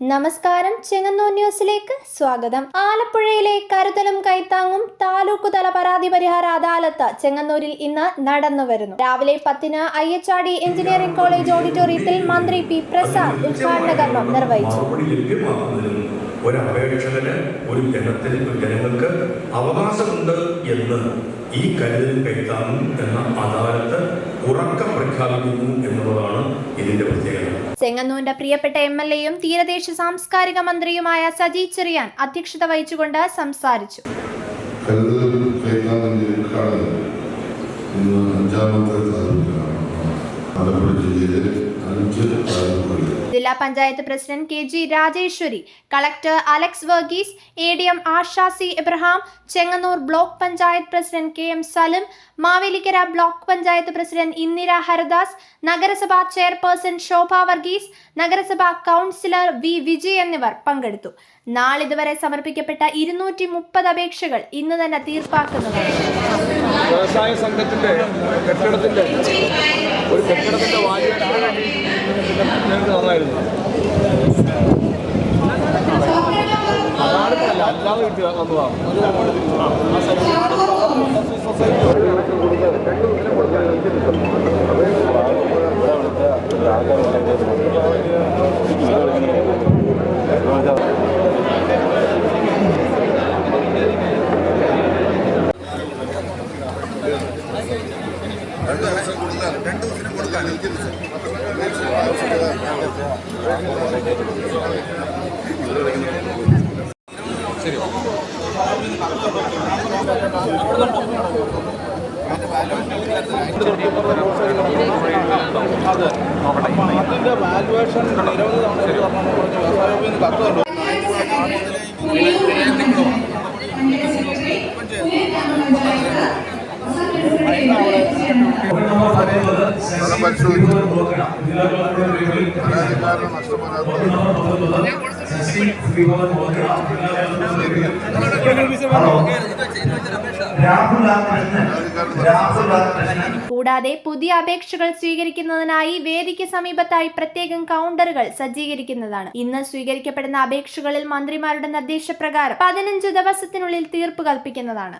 നമസ്കാരം ചെങ്ങന്നൂർ ന്യൂസിലേക്ക് സ്വാഗതം. ആലപ്പുഴയിലെ കരുതലും കൈത്താങ്ങും താലൂക്ക് തല പരാതി പരിഹാര അദാലത്ത് ചെങ്ങന്നൂരിൽ ഇന്ന് നടന്നു വരുന്നു. രാവിലെ പത്തിന് I H R D engineering college ഓഡിറ്റോറിയത്തിൽ മന്ത്രി പി പ്രസാദ് ഉദ്ഘാടന കർമ്മം നിർവഹിച്ചു. ഒരു അപേക്ഷകന് ഒരു ജനത്തിന് ജനങ്ങൾക്ക് അവകാശമുണ്ട് എന്ന് ഈ കരുതൽ കൈത്താങ്ങും എന്ന അദാലത്ത് ഉറക്കം പ്രഖ്യാപിക്കുന്നു എന്നുള്ളതാണ് ഇതിന്റെ പ്രത്യേകത. ചെങ്ങന്നൂരിന്റെ പ്രിയപ്പെട്ട എം എൽ എയും തീരദേശ സാംസ്കാരിക മന്ത്രിയുമായ സജി ചെറിയാൻ അധ്യക്ഷത വഹിച്ചുകൊണ്ട് സംസാരിച്ചു. കരുതലും കൈത്താങ്ങും ഉദ്ഘാടനം ഇന്ന് അഞ്ചാമത്തെ താലൂക്കിലാണ് ആലപ്പുഴ ജില്ലയിലെ അഞ്ച് ജില്ലാ panchayat president K G Rajeshwari collector Alex Varghese A D M Asha C Abraham Chengannur block panchayat president K M Salim Mavelikkara block panchayat president Indira Haradas നഗരസഭാ ചെയർപേഴ്സൺ ശോഭ വർഗീസ് നഗരസഭാ കൗൺസിലർ വി വിജയ് എന്നിവർ പങ്കെടുത്തു. നാളിതുവരെ സമർപ്പിക്കപ്പെട്ട ഇരുന്നൂറ്റി മുപ്പത് അപേക്ഷകൾ ഇന്ന് തന്നെ തീർപ്പാക്കുന്നതാണ്. വ്യവസായ സംഘത്തിന്റെ കെട്ടിടത്തിന്റെ ഞങ്ങൾക്ക് നന്നായിരുന്നു. അതാണിപ്പല്ല അല്ലാതെ കിട്ടി വന്നതാണ് ദിവസം സർവീസ് സൊസൈറ്റി അതിന്റെ വാല്യുവേഷൻ നിരവധി തവണ ശരി പറഞ്ഞു വ്യവസായ വകുപ്പിൽ കൂടാതെ പുതിയ അപേക്ഷകൾ സ്വീകരിക്കുന്നതിനായി വേദിക്ക് സമീപത്തായി പ്രത്യേകം കൗണ്ടറുകൾ സജ്ജീകരിക്കുന്നതാണ്. ഇന്ന് സ്വീകരിക്കപ്പെടുന്ന അപേക്ഷകളിൽ മന്ത്രിമാരുടെ നിർദ്ദേശപ്രകാരം പതിനഞ്ച് ദിവസത്തിനുള്ളിൽ തീർപ്പ് കൽപ്പിക്കുന്നതാണ്.